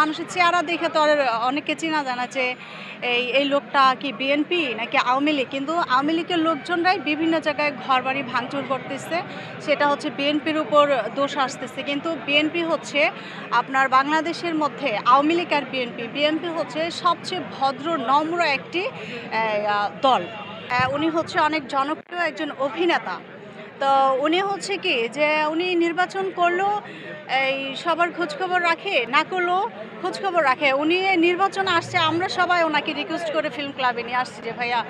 মানুষের চেহারা দেখে তো আর অনেকে চেনা জানা যে এই এই লোকটা কি বিএনপি নাকি আওয়ামী লীগ? কিন্তু আওয়ামী লীগের লোকজনরাই বিভিন্ন জায়গায় ঘর বাড়ি ভাঙচুর করতেছে। সেটা হচ্ছে বিএনপির উপর দোষ আসতেছে। কিন্তু বিএনপি হচ্ছে আপনার বাংলাদেশের মধ্যে আওয়ামী লীগ আর বিএনপি বিএনপি হচ্ছে সবচেয়ে ভদ্র, নম্র একটি দল। উনি হচ্ছে অনেক জনপ্রিয় একজন অভিনেতা। তো উনি হচ্ছে কি যে উনি নির্বাচন করলেও এই সবার খোঁজখবর রাখে, না করলেও খোঁজখবর রাখে। উনি নির্বাচন আসছে, আমরা সবাই ওনাকে রিকোয়েস্ট করে ফিল্ম ক্লাবে নিয়ে আসছি যে, ভাইয়া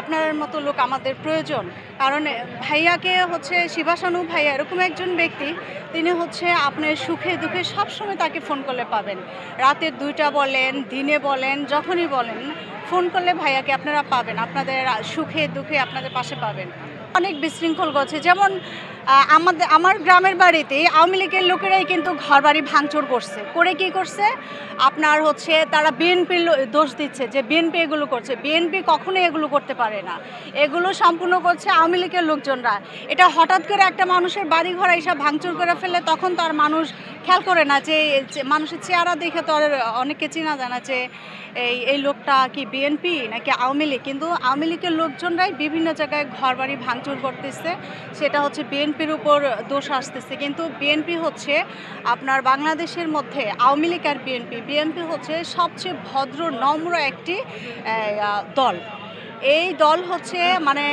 আপনার মতো লোক আমাদের প্রয়োজন। কারণ ভাইয়াকে হচ্ছে শিবাসানু ভাইয়া এরকম একজন ব্যক্তি, তিনি হচ্ছে আপনার সুখে দুঃখে সবসময় তাকে ফোন করলে পাবেন। রাতের দুইটা বলেন, দিনে বলেন, যখনই বলেন ফোন করলে ভাইয়াকে আপনারা পাবেন, আপনাদের সুখে দুঃখে আপনাদের পাশে পাবেন। অনেক বিশৃঙ্খল করছে। যেমন আমাদের, আমার গ্রামের বাড়িতে আওয়ামী লীগের লোকেরাই কিন্তু ঘর বাড়ি ভাঙচুর করছে। করে কি করছে? আপনার হচ্ছে তারা বিএনপির দোষ দিচ্ছে যে বিএনপি এগুলো করছে। বিএনপি কখনোই এগুলো করতে পারে না। এগুলো সম্পূর্ণ করছে আওয়ামী লীগের লোকজনরা। এটা হঠাৎ করে একটা মানুষের বাড়ি ঘর এসব ভাঙচুর করে ফেলে, তখন তার মানুষ খেয়াল করে না যে মানুষের চেহারা দেখে তো আর অনেকে চেনা জানা যে, এই এই লোকটা কি বিএনপি নাকি আওয়ামী লীগ? কিন্তু আওয়ামী লীগের লোকজনরাই বিভিন্ন জায়গায় ঘর বাড়ি ভাঙচুর করতেছে। সেটা হচ্ছে বিএনপির উপর দোষ আসতেছে। কিন্তু বিএনপি হচ্ছে আপনার বাংলাদেশের মধ্যে আওয়ামী লীগ আর বিএনপি বিএনপি হচ্ছে সবচেয়ে ভদ্র, নম্র একটি দল। এই দল হচ্ছে মানে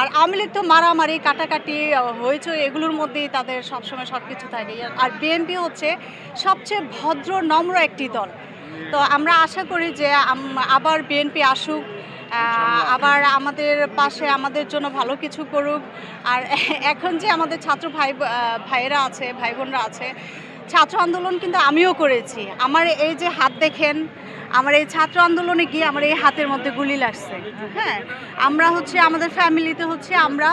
আর আওয়ামী লীগ তো মারামারি কাটাকাটি হয়েছে এগুলোর মধ্যেই তাদের সবসময় সব কিছু থাকে। আর বিএনপি হচ্ছে সবচেয়ে ভদ্র নম্র একটি দল। তো আমরা আশা করি যে আবার বিএনপি আসুক আবার আমাদের পাশে আমাদের জন্য ভালো কিছু করুক। আর এখন যে আমাদের ছাত্র ভাই ভাইয়েরা আছে ভাই বোনরা আছে ছাত্র আন্দোলন কিন্তু আমিও করেছি। আমার এই যে হাত দেখেন আমার এই ছাত্র আন্দোলনে গিয়ে আমার এই হাতের মধ্যে গুলি লাগছে হ্যাঁ আমরা হচ্ছে, আমাদের ফ্যামিলিতে হচ্ছে আমরা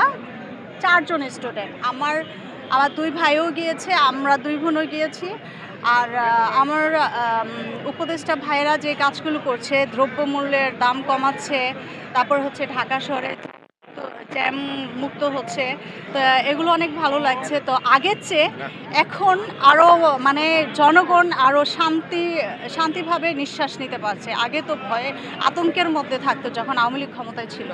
চারজন স্টুডেন্ট। আমার আমার দুই ভাইও গিয়েছে, আমরা দুই বোনও গিয়েছি। আর আমার উপদেষ্টা ভাইয়েরা যে কাজগুলো করছে, দ্রব্যমূল্যের দাম কমাচ্ছে, তারপর হচ্ছে ঢাকা শহরে তো জ্যাম মুক্ত হচ্ছে। তো এগুলো অনেক ভালো লাগছে। তো আগের চেয়ে এখন আরও মানে জনগণ আরও শান্তি শান্তিভাবে নিঃশ্বাস নিতে পারছে। আগে তো ভয়ে আতঙ্কের মধ্যে থাকতো যখন আওয়ামী লীগ ক্ষমতায় ছিল।